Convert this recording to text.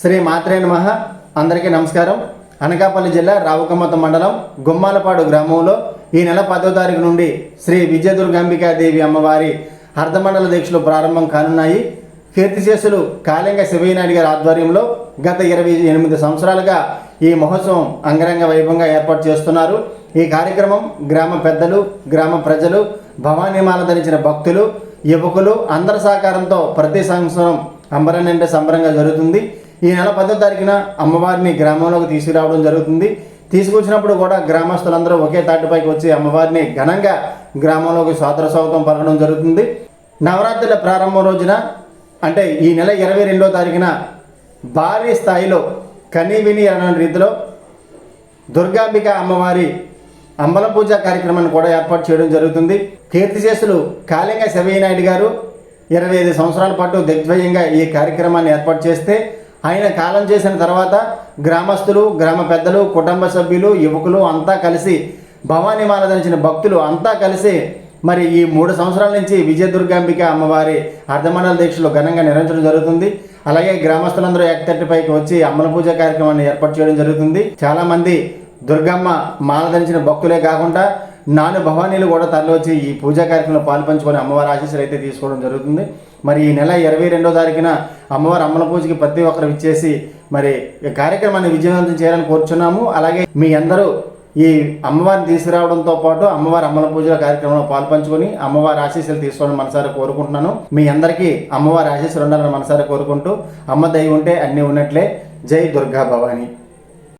శ్రీ మాత్రే నమ. అందరికీ నమస్కారం. అనకాపల్లి జిల్లా రావుకమ్మత మండలం గుమ్మాలపాడు గ్రామంలో ఈ నెల పదో తారీఖు నుండి శ్రీ విజయదుర్గాంబికాదేవి అమ్మవారి అర్ధమండల దీక్షలు ప్రారంభం కానున్నాయి. కీర్తిశేషులు కాళింగ శివయ్యనాయుడు గారి ఆధ్వర్యంలో గత ఇరవై ఎనిమిది సంవత్సరాలుగా ఈ మహోత్సవం అంగరంగ వైభవంగా ఏర్పాటు చేస్తున్నారు. ఈ కార్యక్రమం గ్రామ పెద్దలు గ్రామ ప్రజలు భవానీమాల ధరించిన భక్తులు యువకులు అందరి సహకారంతో ప్రతి సంవత్సరం అంబరం నిండే సంబరంగా జరుగుతుంది. ఈ నెల పదో తారీఖున అమ్మవారిని గ్రామంలోకి తీసుకురావడం జరుగుతుంది. తీసుకొచ్చినప్పుడు కూడా గ్రామస్తులందరూ ఒకే తాటిపైకి వచ్చి అమ్మవారిని ఘనంగా గ్రామంలోకి స్వాతంత్ర స్వాగతం పలకడం జరుగుతుంది. నవరాత్రుల ప్రారంభం రోజున అంటే ఈ నెల ఇరవై రెండో తారీఖున భారీ స్థాయిలో కనీవిని అనే రీతిలో దుర్గాంబిక అమ్మవారి అంబల పూజ కార్యక్రమాన్ని కూడా ఏర్పాటు చేయడం జరుగుతుంది. కీర్తిశేషులు కాళింగ శివయ్య నాయుడు గారు ఇరవై ఐదు సంవత్సరాల పాటు దిగ్విజయంగా ఈ కార్యక్రమాన్ని ఏర్పాటు చేస్తే ఆయన కాలం చేసిన తర్వాత గ్రామస్తులు గ్రామ పెద్దలు కుటుంబ సభ్యులు యువకులు అంతా కలిసి భవానీమాల ధరించిన భక్తులు అంతా కలిసి మరి ఈ మూడు సంవత్సరాల నుంచి విజయదుర్గాంబిక అమ్మవారి అర్ధమండల దీక్షలు ఘనంగా నిర్వహించడం జరుగుతుంది. అలాగే గ్రామస్తులందరూ ఏకతట్టిపైకి వచ్చి అమ్మల పూజ కార్యక్రమాన్ని ఏర్పాటు చేయడం జరుగుతుంది. చాలామంది దుర్గమ్మ మాల ధరించిన భక్తులే కాకుండా నాను భవానీలు కూడా తరలివచ్చి ఈ పూజా కార్యక్రమంలో పాల్పంచుకొని అమ్మవారి ఆశీస్సులు అయితే తీసుకోవడం జరుగుతుంది. మరి ఈ నెల ఇరవై రెండో తారీఖున అమ్మవారి అమ్మల పూజకి ప్రతి ఒక్కరు ఇచ్చేసి మరి ఈ కార్యక్రమాన్ని విజయవంతం చేయాలని కోరుచున్నాము. అలాగే మీ అందరూ ఈ అమ్మవారిని తీసుకురావడంతో పాటు అమ్మవారి అమ్మల పూజల కార్యక్రమంలో పాల్పంచుకొని అమ్మవారి ఆశీస్సులు తీసుకోవడం మనసారి కోరుకుంటున్నాను. మీ అందరికీ అమ్మవారి ఆశీస్సులు ఉండాలని మనసారి కోరుకుంటూ అమ్మ దయ ఉంటే అన్నీ ఉన్నట్లే. జై దుర్గా భవాని.